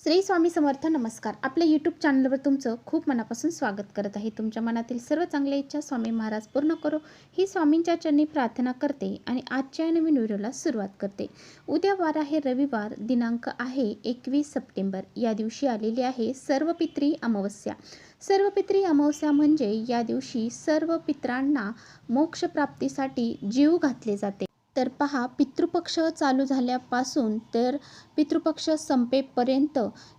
श्री स्वामी समर्थ नमस्कार. आपल्या यूट्यूब चॅनलवर तुमचं खूप मनापासून स्वागत करत आहे. तुमच्या मनातील सर्व चांगल्या इच्छा स्वामी महाराज पूर्ण करो. ही स्वामींच्या चरणी प्रार्थना करते आणि आजच्या या नवीन व्हिडिओला सुरुवात करते. उद्या वार आहे रविवार दिनांक आहे एकवीस सप्टेंबर. या दिवशी आलेली आहे सर्व पित्री अमावस्या. सर्व पित्री अमावस्या म्हणजे या दिवशी सर्व पित्रांना मोक्षप्राप्तीसाठी जीव घातले जाते. तर पहा पितृपक्ष चालू झाल्यापासून तर पितृपक्ष संपेपर्यंत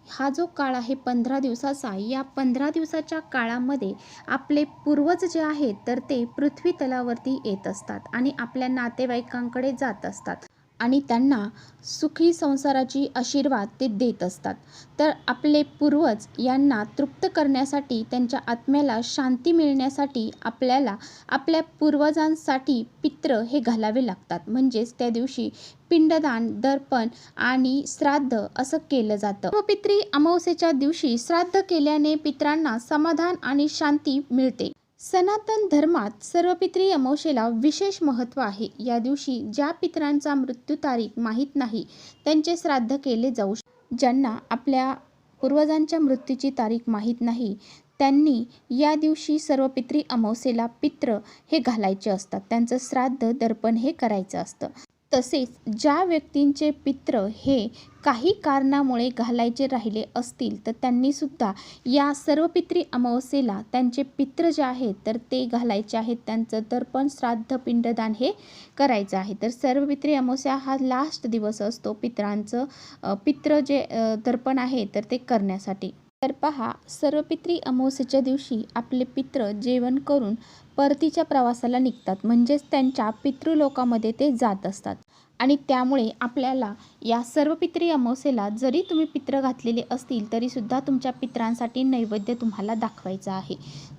हा जो काळ आहे पंधरा दिवसाचा या पंधरा दिवसाच्या काळामध्ये आपले पूर्वज जे आहेत तर ते पृथ्वी तलावरती येत असतात आणि आपल्या नातेवाईकांकडे जात असतात. आणि त्यांना सुखी संसाराची आशीर्वाद ते देत असतात. तर आपले पूर्वज यांना तृप्त करण्यासाठी त्यांच्या आत्म्याला शांती मिळण्यासाठी आपल्याला आपल्या पूर्वजांसाठी पित्र हे घालावे लागतात. म्हणजेच त्या दिवशी पिंडदान दर्पण आणि श्राद्ध असं केलं जातं. व पित्री अमावस्येच्या दिवशी श्राद्ध केल्याने पित्रांना समाधान आणि शांती मिळते. सनातन धर्मात सर्व पित्री अमावशेला विशेष महत्त्व आहे. या दिवशी ज्या पित्रांचा मृत्यू तारीख माहीत नाही त्यांचे श्राद्ध केले जाऊ ज्यांना आपल्या पूर्वजांच्या मृत्यूची तारीख माहीत नाही त्यांनी या दिवशी सर्व पित्री अमावसेला पित्र हे घालायचे असतात. त्यांचं श्राद्ध दर्पण हे करायचं असतं. तसेच ज्या व्यक्तींचे पित्र हे काही कारणामुळे घालायचे राहिले असतील तर त्यांनीसुद्धा या सर्व पित्री अमावस्येला त्यांचे पित्र जे आहेत तर ते घालायचे आहेत. त्यांचं तर्पण श्राद्ध पिंडदान हे करायचं आहे. तर सर्व पित्री अमावस्या हा लास्ट दिवस असतो पित्रांचं पित्र जे तर्पण दर्पण आहे तर ते करण्यासाठी. तर पहा सर्व पित्री अमावस्येच्या दिवशी आपले पित्र जेवण करून परतीच्या प्रवासाला निघतात. म्हणजेच त्यांच्या पितृलोकामध्ये ते जात असतात. आणि त्यामुळे आपल्याला या सर्व पित्री अमावस्येला जरी तुम्ही पित्र घातलेले असतील तरीसुद्धा तुमच्या पित्रांसाठी नैवेद्य तुम्हाला दाखवायचा आहे.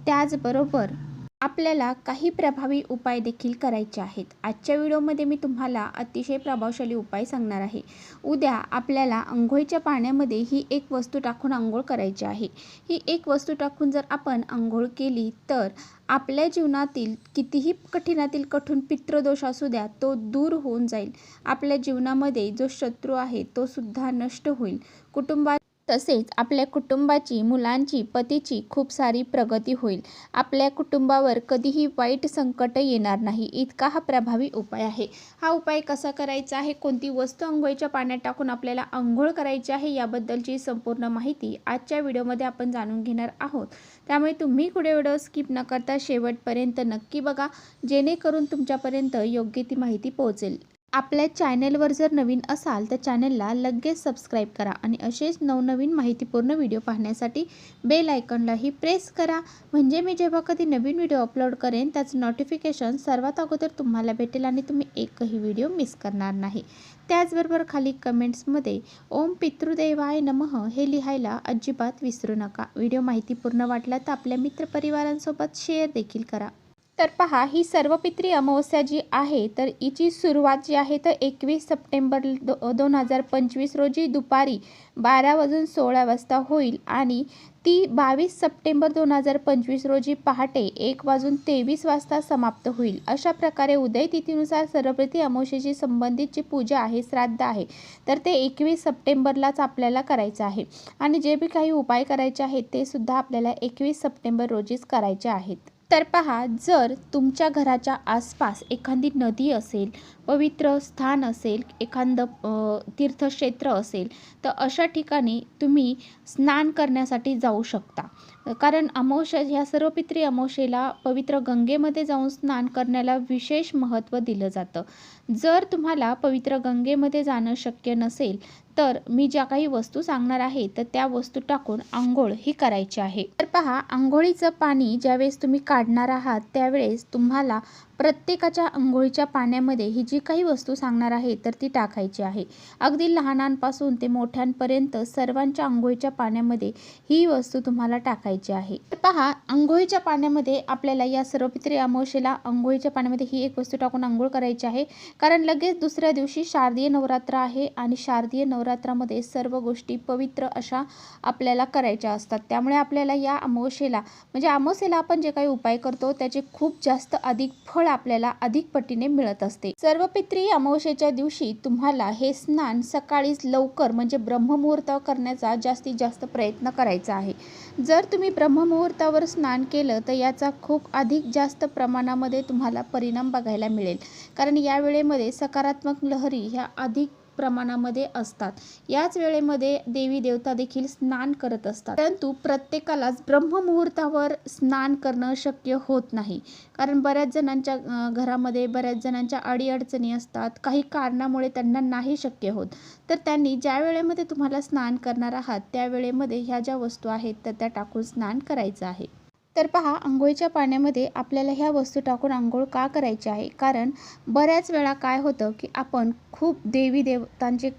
त्याचबरोबर आपल्याला काही प्रभावी उपाय देखील करायचे आहेत. आजच्या व्हिडिओमध्ये मी तुम्हाला अतिशय प्रभावशाली उपाय सांगणार आहे. उद्या आपल्याला आंघोळीच्या पाण्यामध्ये ही एक वस्तू टाकून आंघोळ करायची आहे. ही एक वस्तू टाकून जर आपण आंघोळ केली तर आपल्या जीवनातील कितीही कठीणातील कठीण पितृदोष असू द्या तो दूर होऊन जाईल. आपल्या जीवनामध्ये जो शत्रू आहे तो सुद्धा नष्ट होईल. कुटुंबात तसेच आपल्या कुटुंबाची मुलांची पतीची खूप सारी प्रगती होईल. आपल्या कुटुंबावर कधीही वाईट संकट येणार नाही. इतका हा प्रभावी उपाय आहे. हा उपाय कसा करायचा आहे? कोणती वस्तू आंघोळीच्या पाण्यात टाकून आपल्याला आंघोळ करायची आहे? याबद्दलची संपूर्ण माहिती आजच्या व्हिडिओमध्ये आपण जाणून घेणार आहोत. त्यामुळे तुम्ही पुढे व्हिडिओ स्किप न करता शेवटपर्यंत नक्की बघा. जेणेकरून तुमच्यापर्यंत योग्य ती माहिती पोहोचेल. आपल्या चॅनलवर जर नवीन असाल तर चॅनलला लगेच सबस्क्राईब करा आणि असेच नवनवीन माहितीपूर्ण व्हिडिओ पाहण्यासाठी बेल आयकॉनलाही प्रेस करा. म्हणजे मी जेव्हा कधी नवीन व्हिडिओ अपलोड करेन त्याचं नोटिफिकेशन सर्वात अगोदर तुम्हाला भेटेल आणि तुम्ही एकही व्हिडिओ मिस करणार नाही. त्याचबरोबर खाली कमेंट्समध्ये ओम पितृदेवाय नमः हे लिहायला अजिबात विसरू नका. व्हिडिओ माहितीपूर्ण वाटला तर आपल्या मित्रपरिवारांसोबत शेअर देखील करा. तर पहा ही सर्वपित्री अमावस्या जी आहे तर हिची सुरुवात जी आहे तर एकवीस सप्टेंबर दो दोन हजार पंचवीस रोजी दुपारी बारा वाजून सोळा वाजता होईल आणि ती बावीस सप्टेंबर दोन हजार पंचवीस रोजी पहाटे एक वाजून तेवीस वाजता समाप्त होईल. अशा प्रकारे उदय तिथीनुसार सर्वप्रती अमावस्येशी संबंधित जी पूजा आहे श्राद्ध आहे तर ते एकवीस सप्टेंबरलाच आपल्याला करायचं आहे. आणि जे बी काही उपाय करायचे आहेत ते सुद्धा आपल्याला एकवीस सप्टेंबर रोजीच करायचे आहेत. तर पहा जर तुमच्या घराच्या आसपास एखादी नदी असेल पवित्र स्थान असेल एखादं तीर्थक्षेत्र असेल तर अशा ठिकाणी तुम्ही स्नान करण्यासाठी जाऊ शकता. कारण अमावस्या ह्या सर्व पित्री अमावस्येला पवित्र गंगेमध्ये जाऊन स्नान करण्याला विशेष महत्त्व दिलं जातं. जर तुम्हाला पवित्र गंगेमध्ये जाणं शक्य नसेल तर मी ज्या काही वस्तू सांगणार आहे तर त्या वस्तू टाकून आंघोळ ही करायची आहे. तर पहा आंघोळीचं पाणी ज्यावेळेस तुम्ही काढणार आहात त्यावेळेस तुम्हाला प्रत्येकाच्या आंघोळीच्या पाण्यामध्ये ही जी काही वस्तू सांगणार आहे तर ती टाकायची आहे. अगदी लहानांपासून ते मोठ्यांपर्यंत सर्वांच्या आंघोळीच्या पाण्यामध्ये ही वस्तू तुम्हाला टाकायची आहे. तर पहा आंघोळीच्या पाण्यामध्ये आपल्याला या सर्व अमावशेला आंघोळीच्या पाण्यामध्ये ही एक वस्तू टाकून आंघोळ करायची आहे. कारण लगेच दुसऱ्या दिवशी शारदीय नवरात्र आहे आणि शारदीय नवरात्रामध्ये सर्व गोष्टी पवित्र अशा आपल्याला करायच्या असतात. त्यामुळे आपल्याला या अमावशेला म्हणजे अमावस्येला आपण जे काही उपाय करतो त्याचे खूप जास्त अधिक फळ आपल्याला अधिक पटीने मिळत असते. सर्वपित्री अमावस्येच्या दिवशी तुम्हाला हे स्नान सकाळीच लवकर म्हणजे ब्रह्ममुहूर्त करण्याचा जास्तीत जास्त प्रयत्न करायचा आहे. जर तुम्ही ब्रह्ममुहूर्तावर स्नान केलं तर याचा खूप अधिक जास्त प्रमाणामध्ये तुम्हाला परिणाम बघायला मिळेल. कारण या वेळेमध्ये सकारात्मक लहरी ह्या अधिक प्रमाणामध्ये असतात. याच वेळेमध्ये देवी देवता देखील स्नान करत असतात. परंतु प्रत्येकालाच ब्रह्ममुहूर्तावर स्नान करणं शक्य होत नाही. कारण बऱ्याच जणांच्या घरामध्ये बऱ्याच जणांच्या अडीअडचणी असतात. काही कारणामुळे त्यांना नाही शक्य होत. तर त्यांनी ज्या वेळेमध्ये तुम्हाला स्नान करणार आहात त्या वेळेमध्ये ह्या ज्या वस्तू आहेत तर त्या टाकून स्नान करायचं आहे. तर पहा आंघोळीच्या पाण्यामध्ये आपल्याला ह्या वस्तू टाकून आंघोळ का करायची आहे? कारण बऱ्याच वेळा काय होतं की आपण खूप देवी देवतांचे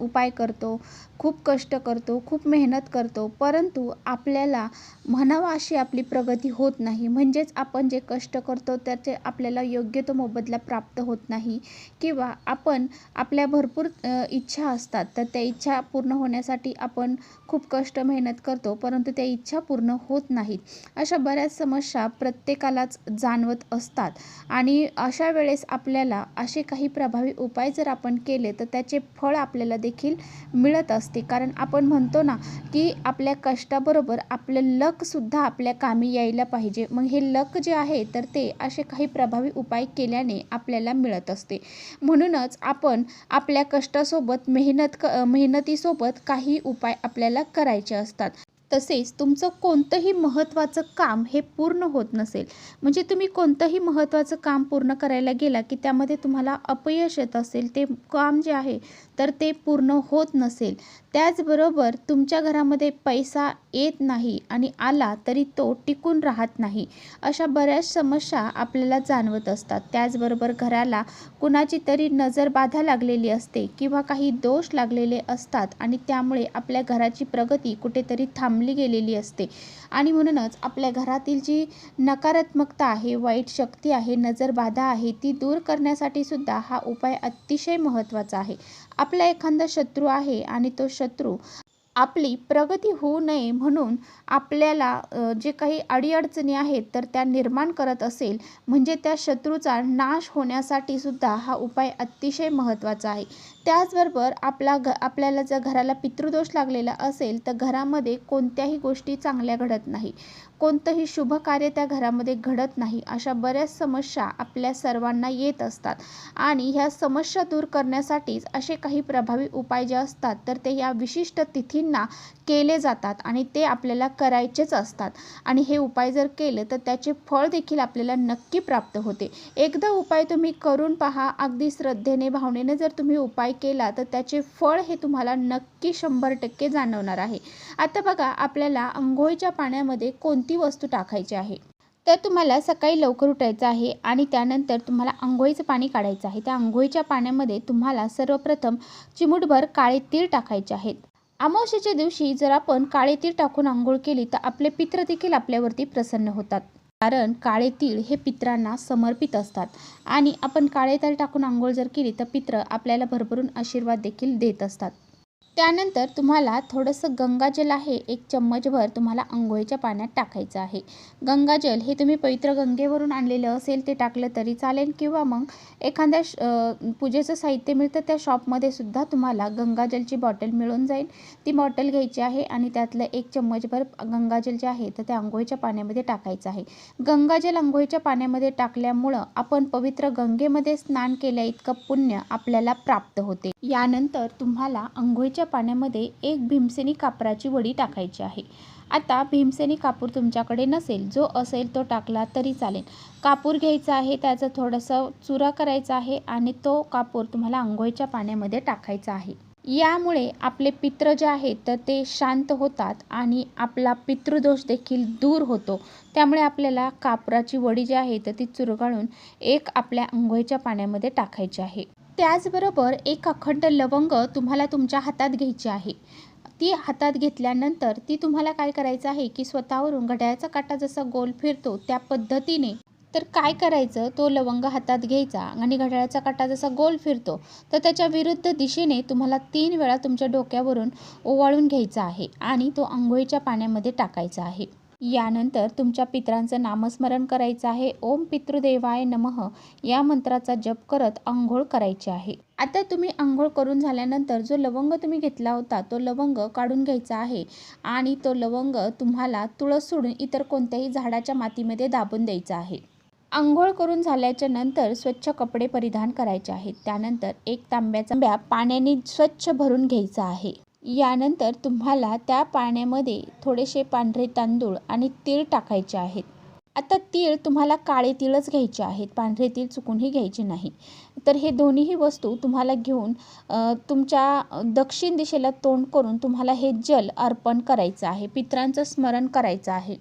उपाय करतो खूप कष्ट करतो खूप मेहनत करतो परंतु आपल्याला म्हणावा अशी आपली प्रगती होत नाही. म्हणजेच आपण जे कष्ट करतो त्याचे आपल्याला योग्य तो मोबदला प्राप्त होत नाही. किंवा आपण आपल्या भरपूर इच्छा असतात तर त्या इच्छा पूर्ण होण्यासाठी आपण खूप कष्ट मेहनत करतो परंतु त्या इच्छा पूर्ण होत नाहीत. अशा बऱ्याच समस्या प्रत्येकालाच जाणवत असतात. आणि अशा वेळेस आपल्याला असे काही प्रभावी उपाय जर आपण केले तर त्याचे फळ आपल्याला देखील मिळत असते. कारण आपण म्हणतो ना की आपल्या कष्टाबरोबर आपलं लकसुद्धा आपल्या कामी यायला पाहिजे. मग हे लक जे आहे तर ते असे काही प्रभावी उपाय केल्याने आपल्याला मिळत असते. म्हणूनच आपण आपल्या कष्टासोबत मेहनत क मेहनतीसोबत काही उपाय आपल्याला करायचे असतात. तसेच तुमचं कोणतंही महत्त्वाचं काम हे पूर्ण होत नसेल. म्हणजे तुम्ही कोणतंही महत्त्वाचं काम पूर्ण करायला गेला की त्यामध्ये तुम्हाला अपयश येत असेल ते काम जे आहे तर ते पूर्ण होत नसेल. त्याचबरोबर तुमच्या घरामध्ये पैसा येत नाही आणि आला तरी तो टिकून राहत नाही अशा बऱ्याच समस्या आपल्याला जाणवत असतात. त्याचबरोबर घराला कुणाची तरी नजर बाधा लागलेली असते किंवा काही दोष लागलेले असतात आणि त्यामुळे आपल्या घराची प्रगती कुठेतरी थांबली गेलेली असते. आणि म्हणूनच आपल्या घरातील जी नकारात्मकता आहे वाईट शक्ती आहे नजर बाधा आहे ती दूर करण्यासाठी सुद्धा हा उपाय अतिशय महत्त्वाचा आहे. आपला एखादा शत्रू आहे आणि तो शत्रू आपली प्रगती होऊ नये म्हणून आपल्याला जे काही अडीअडचणी आहेत तर त्या निर्माण करत असेल. म्हणजे त्या शत्रूचा नाश होण्यासाठी सुद्धा हा उपाय अतिशय महत्त्वाचा आहे. त्याचबरोबर आपला घ आपल्याला जर घराला पितृदोष लागलेला असेल तर घरामध्ये कोणत्याही गोष्टी चांगल्या घडत नाही. कोणतंही शुभ कार्य त्या घरामध्ये घडत नाही अशा बऱ्याच समस्या आपल्या सर्वांना येत असतात. आणि ह्या समस्या दूर करण्यासाठीच असे काही प्रभावी उपाय जे असतात तर ते या विशिष्ट तिथींना केले जातात आणि ते आपल्याला करायचेच असतात. आणि हे उपाय जर केले तर त्याचे फळ देखील आपल्याला नक्की प्राप्त होते. एकदा उपाय तुम्ही करून पहा. अगदी श्रद्धेने भावनेने जर तुम्ही उपाय केला तर त्याचे फळ हे तुम्हाला नक्की शंभर टक्के जाणवणार आहे. आता बघा आपल्याला आंघोळीच्या पाण्यामध्ये कोणती वस्तू टाकायची आहे? तर तुम्हाला सकाळी लवकर उठायचं आहे आणि त्यानंतर तुम्हाला आंघोळीचं पाणी काढायचं आहे. त्या आंघोळीच्या पाण्यामध्ये तुम्हाला सर्वप्रथम चिमूटभर काळे तीळ टाकायचे आहेत. अमावस्येच्या दिवशी जर आपण काळे तीळ टाकून आंघोळ केली तर आपले पित्र देखील आपल्यावरती प्रसन्न होतात. कारण काळे तीळ हे पित्रांना समर्पित असतात. आणि आपण काळे तीळ टाकून आंघोळ जर केली तर पित्र आपल्याला भरभरून आशीर्वाद देखील देत असतात. त्यानंतर तुम्हाला थोडंसं गंगाजल आहे एक चम्मचभर तुम्हाला आंघोळीच्या पाण्यात टाकायचं आहे. गंगाजल हे तुम्ही पवित्र गंगेवरून आणलेलं असेल ते टाकलं तरी चालेल किंवा मग एखाद्या श पूजेचं साहित्य मिळतं त्या शॉपमध्ये सुद्धा तुम्हाला गंगाजलची बॉटल मिळून जाईल. ती बॉटल घ्यायची आहे आणि त्यातलं एक चम्मचभर गंगाजल जे आहे तर त्या आंघोळीच्या पाण्यामध्ये टाकायचं आहे. गंगाजल आंघोळीच्या पाण्यामध्ये टाकल्यामुळं आपण पवित्र गंगेमध्ये स्नान केल्या इतकं पुण्य आपल्याला प्राप्त होते. यानंतर तुम्हाला आंघोळीच्या पाण्यामध्ये एक भीमसेनी कापराची वडी टाकायची आहे. आता भीमसेनी कापूर तुमच्याकडे नसेल जो असेल तो टाकला तरी चालेल. कापूर घ्यायचा आहे त्याचा थोडासा चुरा करायचा आहे आणि तो कापूर तुम्हाला आंघोळीच्या पाण्यामध्ये टाकायचा आहे. यामुळे आपले पित्र जे आहेत तर ते शांत होतात आणि आपला पितृदोष देखील दूर होतो. त्यामुळे आपल्याला कापराची वडी जी आहे तर ती चुरगाळून एक आपल्या आंघोळीच्या पाण्यामध्ये टाकायची आहे. त्याचबरोबर एक अखंड लवंग तुम्हाला तुमच्या हातात घ्यायची आहे. ती हातात घेतल्यानंतर ती तुम्हाला काय करायचं आहे की स्वतःवरून घड्याळाचा काटा जसा गोल फिरतो त्या पद्धतीने तर काय करायचं? तो लवंग हातात घ्यायचा आणि घड्याळाचा काटा जसा गोल फिरतो तर त्याच्या विरुद्ध दिशेने तुम्हाला तीन वेळा तुमच्या डोक्यावरून ओवाळून घ्यायचा आहे आणि तो आंघोळीच्या पाण्यामध्ये टाकायचा आहे. यानंतर तुमच्या पितरांचं नामस्मरण करायचं आहे. ओम पितृदेवाय नमः. या मंत्राचा जप करत आंघोळ करायची आहे. आता तुम्ही आंघोळ करून झाल्यानंतर जो लवंग तुम्ही घेतला होता तो लवंग काढून घ्यायचा आहे आणि तो लवंग तुम्हाला तुळस सोडून इतर कोणत्याही झाडाच्या मातीमध्ये दाबून द्यायचा आहे. आंघोळ करून झाल्याच्यानंतर स्वच्छ कपडे परिधान करायचे आहेत. त्यानंतर एक तांब्याचा तांब्या पाण्याने स्वच्छ भरून घ्यायचा आहे. यानंतर तुम्हाला त्या पाण्यामध्ये थोडेसे पांढरे तांदूळ आणि तीळ टाकायचे आहेत. आता तीळ तुम्हाला काळे तीळच घ्यायचे आहेत. पांढरे तीळ चुकूनही घ्यायचे नाही. तर हे दोन्हीही वस्तू तुम्हाला घेऊन तुमच्या दक्षिण दिशेला तोंड करून तुम्हाला हे जल अर्पण करायचं आहे. पित्रांचं स्मरण करायचं आहे.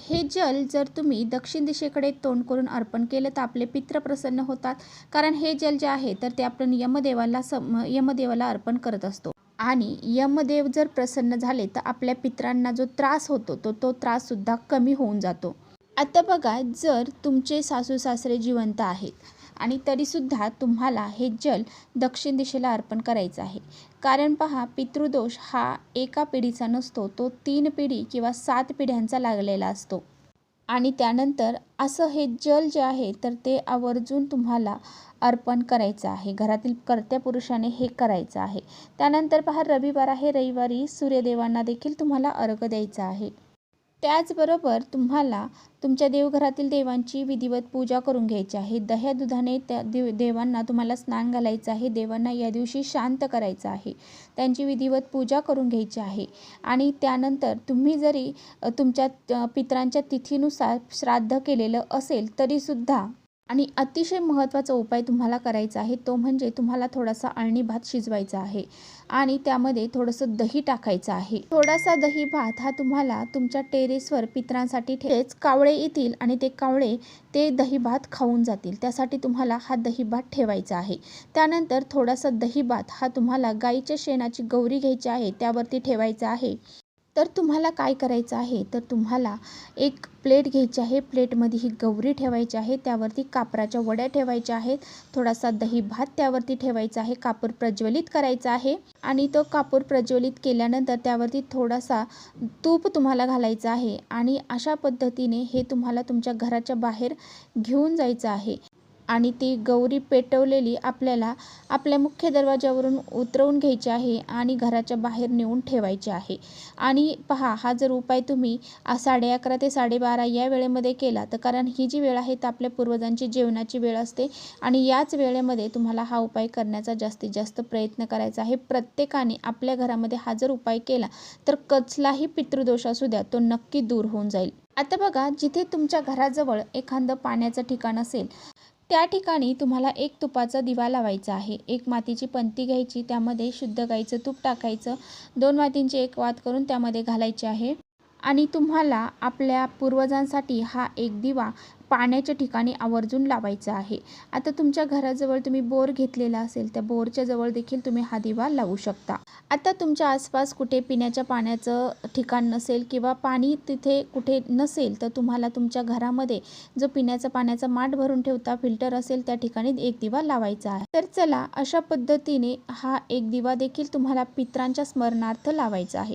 हे जल जर तुम्ही दक्षिण दिशेकडे तोंड करून अर्पण केलं तर आपले पित्र प्रसन्न होतात. कारण हे जल जे आहे तर ते आपण यमदेवाला सम यमदेवाला अर्पण करत असतो. आणि यमदेव जर प्रसन्न झाले तर आपल्या पित्रांना जो त्रास होतो तो तो त्राससुद्धा कमी होऊन जातो. आता बघा जर तुमचे सासू सासरे जिवंत आहेत आणि तरीसुद्धा तुम्हाला हे जल दक्षिण दिशेला अर्पण करायचं आहे. कारण पहा पितृदोष हा एका पिढीचा नसतो तो तीन पिढी किंवा सात पिढ्यांचा लागलेला असतो. आणि त्यानंतर असं हे जल जे आहे तर ते आवर्जून तुम्हाला अर्पण करायचं आहे. घरातील कर्त्या पुरुषाने हे करायचं आहे. त्यानंतर पहा रविवार आहे. रविवारी सूर्यदेवांना देखील तुम्हाला अर्घ द्यायचा आहे. त्याचबरोबर तुम्हाला तुमच्या देवघरातील देवांची विधिवत पूजा करून घ्यायची आहे. दह्या दुधाने त्या देव देवांना तुम्हाला स्नान घालायचं आहे. देवांना या दिवशी शांत करायचं आहे. त्यांची विधिवत पूजा करून घ्यायची आहे. आणि त्यानंतर तुम्ही जरी तुमच्या अ, पितरांच्या तिथीनुसार श्राद्ध केलेलं असेल तरीसुद्धा आणि अतिशय महत्त्वाचा उपाय तुम्हाला करायचा आहे तो म्हणजे तुम्हाला थोडासा अळणी भात शिजवायचा आहे आणि त्यामध्ये थोडंसं दही टाकायचं आहे. थोडासा दही भात हा तुम्हाला तुमच्या टेरेसवर पितरांसाठी ठेच कावळे येतील आणि ते कावळे ते दही भात खाऊन जातील. त्यासाठी तुम्हाला हा दही भात ठेवायचा आहे. त्यानंतर थोडासा दही भात हा तुम्हाला गाईच्या शेणाची गौरी घ्यायची आहे त्यावरती ठेवायचा आहे. तर तुम्हाला काय करायचं आहे? तर तुम्हाला एक प्लेट घ्यायची आहे. प्लेटमध्ये ही गौरी ठेवायची आहे. त्यावरती कापराच्या वड्या ठेवायच्या आहेत. थोडासा दही भात त्यावरती ठेवायचा आहे. कापूर प्रज्वलित करायचा आहे. आणि तो कापूर प्रज्वलित केल्यानंतर त्यावरती थोडासा तूप तुम्हाला घालायचं आहे. आणि अशा पद्धतीने हे तुम्हाला तुमच्या घराच्या बाहेर घेऊन जायचं आहे. आणि ती गौरी पेटवलेली आपल्याला आपल्या मुख्य दरवाजावरून उतरवून घ्यायची आहे आणि घराच्या बाहेर नेऊन ठेवायची आहे. आणि पहा हा जर उपाय तुम्ही साडे अकरा ते साडेबारा या वेळेमध्ये केला तर कारण ही जी वेळ आहे तर आपल्या पूर्वजांची जेवणाची वेळ असते आणि याच वेळेमध्ये तुम्हाला हा उपाय करण्याचा जास्तीत जास्त प्रयत्न करायचा आहे. प्रत्येकाने आपल्या घरामध्ये हा जर उपाय केला तर कसलाही पितृदोष असू द्या तो नक्की दूर होऊन जाईल. आता बघा जिथे तुमच्या घराजवळ एखादं पाण्याचं ठिकाण असेल त्या ठिकाणी तुम्हाला एक तुपाचा दिवा लावायचा आहे. एक मातीची पंती घ्यायची त्यामध्ये शुद्ध गाईचं तूप टाकायचं. दोन मातींची एक वात करून त्यामध्ये घालायची आहे. आणि तुम्हाला आपल्या पूर्वजांसाठी हा एक दिवा पाण्याच्या ठिकाणी आवर्जून लावायचा आहे. आता तुमच्या घराजवळ तुम्ही बोर घेतलेला असेल त्या बोरच्या जवळ देखील तुम्ही हा दिवा लावू शकता. आता तुमच्या आसपास कुठे पिण्याच्या पाण्याचं ठिकाण नसेल किंवा पाणी तिथे कुठे नसेल तर तुम्हाला तुमच्या घरामध्ये जो पिण्याचा पाण्याचा माठ भरून ठेवता फिल्टर असेल त्या ठिकाणी एक दिवा लावायचा आहे. तर चला अशा पद्धतीने हा एक दिवा देखील तुम्हाला पित्रांच्या स्मरणार्थ लावायचा आहे.